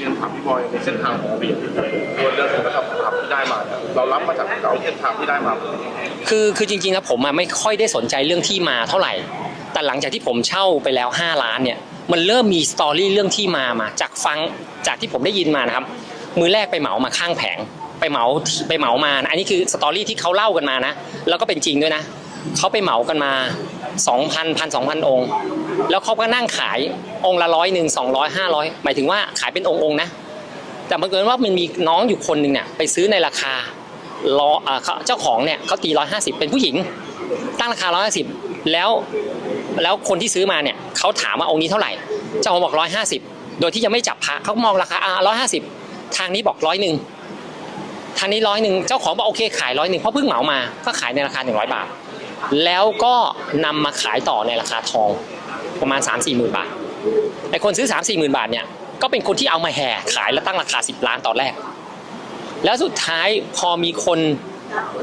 เรียนถามพี่บอยในเส้นทางของพี่ตัวเรื่องของระดับทองคำที่ได้มาเนี่ยเรารับมาจากเราเส้นทางที่ได้มาคือคือจริงๆนะผมอะไม่ค่อยได้สนใจเรื่องที่มาเท่าไหร่ แต่หลังจากที่ผมเช่าไปแล้ว 5 ล้านเนี่ยมันเริ่มมีสตอรี่เรื่องที่มามา จากฟังจากที่ผมได้ยินมานะครับ มือแรกไปเหมามาข้างแผง ไปเหมาไปเหมามานะอันนี้คือสตอรี่ที่เขาเล่ากันมานะ แล้วก็เป็นจริงด้วยนะเขาไปเหมากันมา 2,000พันสองพันองค์ แล้วเขาก็นั่งขายองค์ละร้อยหนึ่งสองร้อยห้าร้อยหมายถึงว่าขายเป็นองค์องนะ แต่บังเอิญว่ามันมีน้องอยู่คนหนึ่งเนี่ยไปซื้อในราคาล้ออ่าเขาเจ้าของเนี่ยเขาตีร้อยห้าสิบเป็นผู้หญิง ตั้งราคาร้อยห้าสิบแล้วแล้วคนที่ซื้อมาเนี่ยเขาถามว่าองค์นี้เท่าไหร่ เจ้าของบอกร้อยห้าสิบโดยที่ยังไม่จับพระเขามองราคาอ่าร้อยห้าสิบทางนี้บอกร้อยหนึ่งทางนี้ร้อยหนึ่งเจ้าของบอกโอเคขายร้อยหนึ่งเพราะเพิ่งเหมามาก็ขายในราคาหนึ่งร้อยบาท แล้วก็นำมาขายต่อในราคาทองประมาณ 3 4มสี่หมื่นบาทไอคนซื้อ 3 4มสี่หมื่นบาทเนี่ยก็เป็นคนที่เอามาแห่ขายแล้วตั้งราคา 10 ล้านตอนแรก แล้วสุดท้ายพอมีคน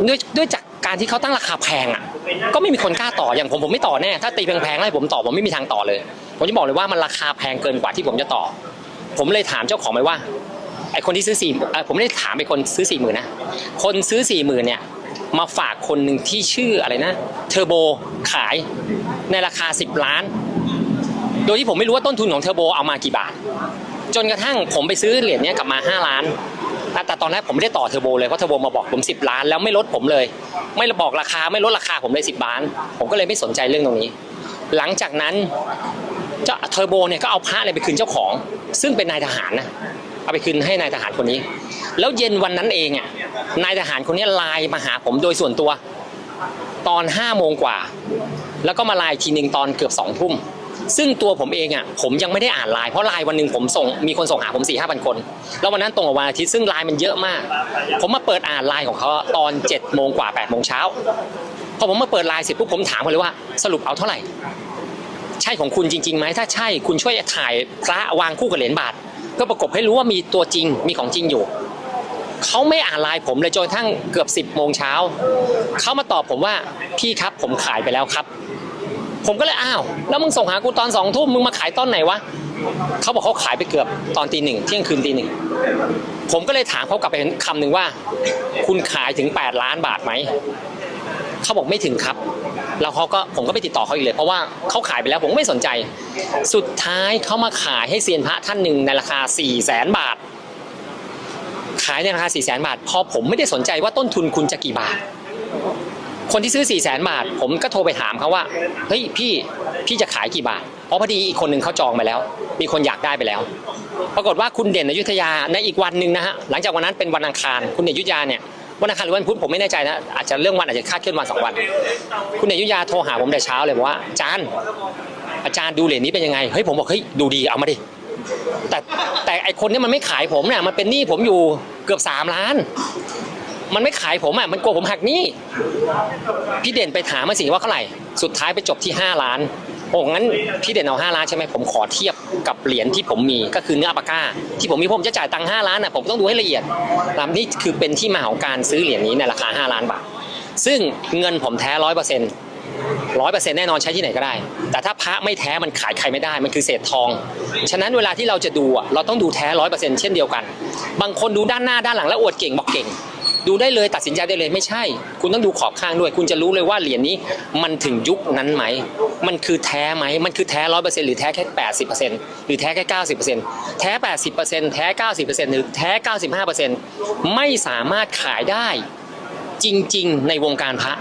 ด้วยด้วยจากการที่เขาตั้งราคาแพงอะ ก็ไม่มีคนกล้าต่ออย่างผมผมไม่ต่อแน่ถ้าตีแพงๆให้ผมต่อผมไม่มีทางต่อเลย ผมจะบอกเลยว่ามันราคาแพงเกินกว่าที่ผมจะต่อ ผมเลยถามเจ้าของไปว่าไอคนที่ซื้อสี่ผมไม่ได้ถามไปคนซื้อสี่หมื่นนะคนซื้อสี่หมื่นเนี่ย มาฝากคนหนึ่งที่ชื่ออะไรนะ เทอร์โบขายในราคา 10 ล้าน โดยที่ผมไม่รู้ว่าต้นทุนของเทอร์โบเอามากี่บาท จนกระทั่งผมไปซื้อเหรียญนี้กลับมา 5 ล้าน แต่ตอนแรกผมไม่ได้ต่อเทอร์โบเลย เพราะเทอร์โบมาบอกผม 10 ล้าน แล้วไม่ลดผมเลย ไม่บอกราคาไม่ลดราคาผมเลย 10 ล้าน ผมก็เลยไม่สนใจเรื่องตรงนี้ หลังจากนั้นเจ้าเทอร์โบเนี่ยก็เอาพระอะไรไปคืนเจ้าของ ซึ่งเป็นนายทหารนะเอาไปคืนให้นายทหารคนนี้ แล้วเย็นวันนั้นเองอะ นายทหารคนนี้ไลน์มาหาผมโดยส่วนตัว ตอน5้าโมงกว่า แล้วก็มาไลน์ทีหนึ่งตอนเกือบสองทุ่มซึ่งตัวผมเองอะผมยังไม่ได้อ่านไลน์เพราะไลน์วันหนึ่งผมส่งมีคนส่งหาผมสี่ห้าพันคน แล้ววันนั้นตรงกับวันอาทิตย์ซึ่งไลน์มันเยอะมาก ผมมาเปิดอ่านไลน์ของเขาตอน7จ็ดโมงกว่า8ปดโมงเช้าพอผมมาเปิดไลน์เสร็จปุ๊บผมถามเขาเลยว่าสรุปเอาเท่าไหร่ ใช่ของคุณจริงๆไหมถ้าใช่คุณช่วยถ่ายพระวางคู่กับเหรียญบาทเพื่อประกบให้รู้ว่ามีตัวจริงมีของจริงอยู่ เขาไม่อ่านไลน์ผมเลยจนทั่งเกือบ10บโมงเช้าเขามาตอบผมว่าพี่ครับผมขายไปแล้วครับ ผมก็เลยอ้าวแล้วมึงส่งหากูตอนสองทุ่มมึงมาขายตอนไหนวะเขาบอกเขาขายไปเกือบตอนตีหนึ่งเที่ยงคืนตีหนึ่งผมก็เลยถามเขากลับไปคำหนึ่งว่า คุณขายถึง 8 ล้านบาทไหมเขาบอกไม่ถึงครับ แล้วเขาก็ผมก็ไปติดต่อเขาอีกเลย เพราะว่าเขาขายไปแล้วผมไม่สนใจ สุดท้ายเขามาขายให้เซียนพระท่านหนึ่งในราคา4 0 0แสนบาท ขายในราคา4 0 0แสนบาท พอผมไม่ได้สนใจว่าต้นทุนคุณจะกี่บาท คนที่ซื้อ4 0 0แสนบาท ผมก็โทรไปถามเขาว่า เฮ้ยพี่พี่จะขายกี่บาท เพราะพอดีอีกคนหนึ่งเขาจองไปแล้ว มีคนอยากได้ไปแล้ว ปรากฏว่าคุณเด่นอยุธยาในอีกวันหนึ่งนะฮะ หลังจากวันนั้นเป็นวันอังคาร คุณเด่นอยุธยาเนี่ย วันอังคารหรือวันพุธผมไม่แน่ใจนะ อาจจะเรื่องวันอาจจะคาดเคลื่อนวันสองวัน คุณเด่นอยุธยาโทรหาผมแต่เช้าเลยบอกว่าอาจารย์ อาจารย์ดูเหรียญนี้เป็นยังไง เฮ้ยผมบอกเฮ้ยดูดีเอามาดิ แต่แต่ไอคนนี้มันไม่ขายผมเนี่ยมันเป็นหนี้ผมอยู่เกือบสามล้าน มันไม่ขายผมอะมันกลัวผมหักหนี้พี่เด่นไปถามมาสิว่าเท่าไหร่สุดท้ายไปจบที่ 5 ล้านโอ้งั้นพี่เด่นเอา5ล้านใช่ไหมผมขอเทียบกับเหรียญที่ผมมีก็คือเนื้ออัปปาก้า ที่ผมมีผมจะจ่ายตังค์5ล้านอะผมต้องดูให้ละเอียดตามนี่คือเป็นที่มาของการซื้อเหรียญนี้ในราคา 5 ล้านบาทซึ่งเงินผมแท้ร้อยเปอร์เซ็นต์ ร้อยเปอร์เซ็นต์แน่นอนใช้ที่ไหนก็ได้ แต่ถ้าพระไม่แท้มันขายใครไม่ได้มันคือเศษทอง ฉะนั้นเวลาที่เราจะดูอะเราต้องดูแท้ร้อยเปอร์เซ็นต์เช่นเดียวกัน บางคนดูด้านหน้าด้านหลังแล้วอวดเก่งบอกเก่ง ดูได้เลยตัดสินใจได้เลยไม่ใช่ คุณต้องดูขอบข้างด้วย คุณจะรู้เลยว่าเหรียญนี้มันถึงยุคนั้นไหม มันคือแท้ไหมมันคือแท้ร้อยเปอร์เซ็นต์หรือแท้แค่แปดสิบเปอร์เซ็นต์หรือแท้แค่เก้าสิบเปอร์เซ็นต์แท้แปดสิบเปอร์เซ็นต์แท้เก้าสิบเปอร์เซ็นต์หรือแท้เก้าสิบห้าเปอร์เซ็นต์ไม่สามารถขายได้ จริงๆ ในวงการพระ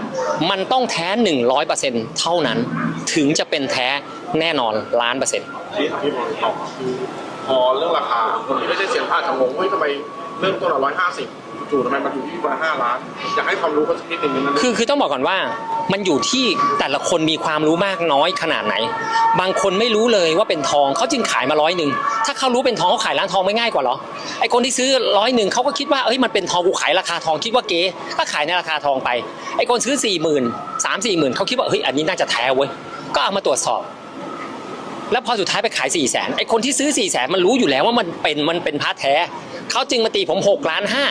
มันต้องแท้หนึ่งร้อยเปอร์เซ็นเท่านั้นถึงจะเป็นแท้แน่นอนล้านเปอร์เซ็นต์ที่พี่บอยตอบคือพอเรื่องราคาคนที่ไม่ได้เสียงพลาจะงงเฮ้ยทำไม เริ่มต้นละร้อยห้าสิบจู่ทำไมมันอยู่ที่ประมาณห้าล้าน อยากให้ความรู้เขาสักนิดหนึ่งนั้นคือคือต้องบอกก่อนว่ามันอยู่ที่แต่ละคนมีความรู้มากน้อยขนาดไหน บางคนไม่รู้เลยว่าเป็นทองเขาจึงขายมาร้อยหนึ่งถ้าเขารู้เป็นทองเขาขายร้านทองไม่ง่ายกว่าเหรอไอคนที่ซื้อร้อยหนึ่งเขาก็คิดว่าเอ้ยมันเป็นทองกูขายราคาทองคิดว่าเก๋ก็ขายในราคาทองไปไอคนซื้อสี่หมื่นสามสี่หมื่นเขาคิดว่าเฮ้ยอันนี้น่าจะแท้เว้ยก็เอามาตรวจสอบ แล้วพอสุดท้ายไปขาย4ี่แสนไอคนที่ซื้อ4ี่แสนมันรู้อยู่แล้วว่ามันเป็นมันเป็นพระแท้เขาจึงมาตีผม6ล้านห้า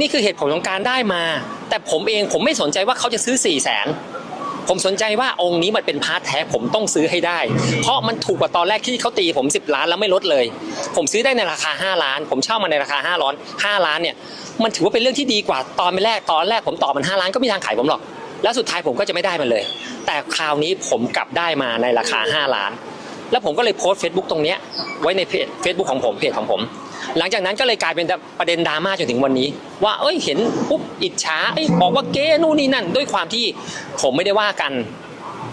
นี่คือเหตุผลของการได้มา แต่ผมเองผมไม่สนใจว่าเขาจะซื้อ4ี่แสนผมสนใจว่าองค์นี้มันเป็นพาระแท้ผมต้องซื้อให้ได้ เพราะมันถูกกว่าตอนแรกที่เขาตีผม 10 ล้านแล้วไม่ลดเลย ผมซื้อได้ในราคา 5 ล้าน ผมเช่ามาในราคา5ล้าน5ล้านเนี่ยมันถือว่าเป็นเรื่องที่ดีกว่าตอนแรกตอนแรกผมต่อมัน 5 ล้านก็ไม่มีทางขายผมหรอก แล้วสุดท้ายผมก็จะไม่ได้มันเลย แต่คราวนี้ผมกลับได้มาในราคา 5 ล้าน แล้วผมก็เลยโพสต์ Facebook ตรงเนี้ยไว้ในเพจ Facebook ของผมเพจของผม หลังจากนั้นก็เลยกลายเป็นประเด็นดราม่าจนถึงวันนี้ ว่าเอ้ยเห็นปุ๊บอิจฉาเอ้ยบอกว่าเก๊นู่นนี่นั่น ด้วยความที่ผมไม่ได้ว่ากัน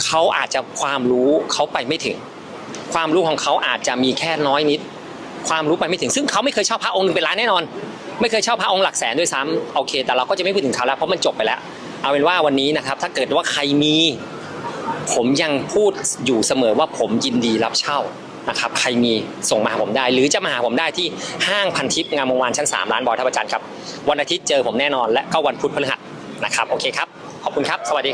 เขาอาจจะความรู้เขาไปไม่ถึง ความรู้ของเขาอาจจะมีแค่น้อยนิด ความรู้ไปไม่ถึง ซึ่งเขาไม่เคยเช่าพระองค์หนึ่งเป็นล้านแน่นอน ไม่เคยเช่าพระองค์หลักแสนด้วยซ้ำโอเค แต่เราก็จะไม่พูดถึงเขาแล้วเพราะมันจบไปแล้ว เอาเป็นว่าวันนี้นะครับ ถ้าเกิดว่าใครมี ผมยังพูดอยู่เสมอว่าผมยินดีรับเช่านะครับใครมีส่งมาหาผมได้ หรือจะมาหาผมได้ที่ห้างพันทิพย์งามวงวานชั้น 3 ร้านบอยท่าประจันทร์ครับ วันอาทิตย์เจอผมแน่นอนและก็วันพุธพฤหัสนะครับ โอเคครับ ขอบคุณครับ สวัสดี